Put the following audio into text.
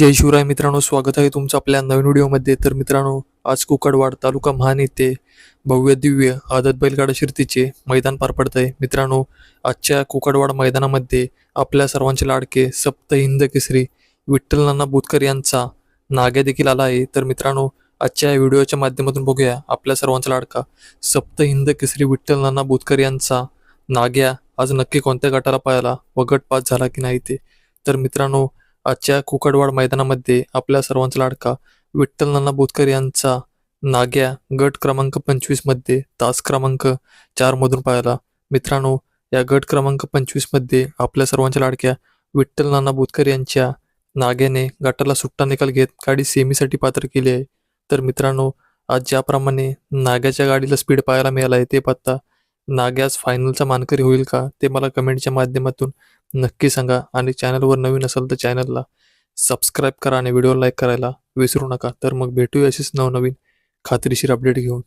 जय शिवराय मित्रांनो स्वागत आहे तुमचं आपल्या नवीन व्हिडिओमध्ये. तर मित्रांनो आज कुकडवाड तालुका महान येथे भव्य दिव्य आदत बैलगाडा शिर्तीचे मैदान पार पडत आहे मित्रांनो आजच्या कुकडवाड मैदानामध्ये आपल्या सर्वांचे लाडके सप्त हिंद केसरी विठ्ठल नाना बोतकर यांचा नाग्या देखील आला आहे. तर मित्रांनो आजच्या या व्हिडिओच्या माध्यमातून बघूया आपल्या सर्वांचा लाडका सप्त हिंद केसरी विठ्ठल नाना बोतकर यांचा नाग्या आज नक्की कोणत्या गटाला पाहायला व गट पास झाला की नाही ते. तर मित्रांनो आजच्या कुकडवाड मैदानामध्ये आपल्या सर्वांचा लाडका विठ्ठल नाना बोतकर यांचा नाग्या गट क्रमांक पंचवीसमध्ये तास क्रमांक चार मधून पाहिला. मित्रांनो या गट क्रमांक पंचवीसमध्ये आपल्या सर्वांच्या लाडक्या विठ्ठल नाना बोतकर यांच्या नाग्याने गटाला सुट्टा निकाल घेत गाडी सेमीसाठी पात्र केली आहे. तर मित्रांनो आज ज्याप्रमाणे नाग्याच्या गाडीला स्पीड पाहायला मिळाला आहे ते पाहता नाग्यास फायनलचा मानकरी होईल का ते मला कमेंटच्या माध्यमातून नक्की सांगा. आणि चॅनलवर नवीन असेल तर चॅनलला सबस्क्राईब करा आणि व्हिडिओ लाईक करायला विसरू नका. तर मग भेटूया अशीच नवनवीन खात्रीशीर अपडेट घेऊन.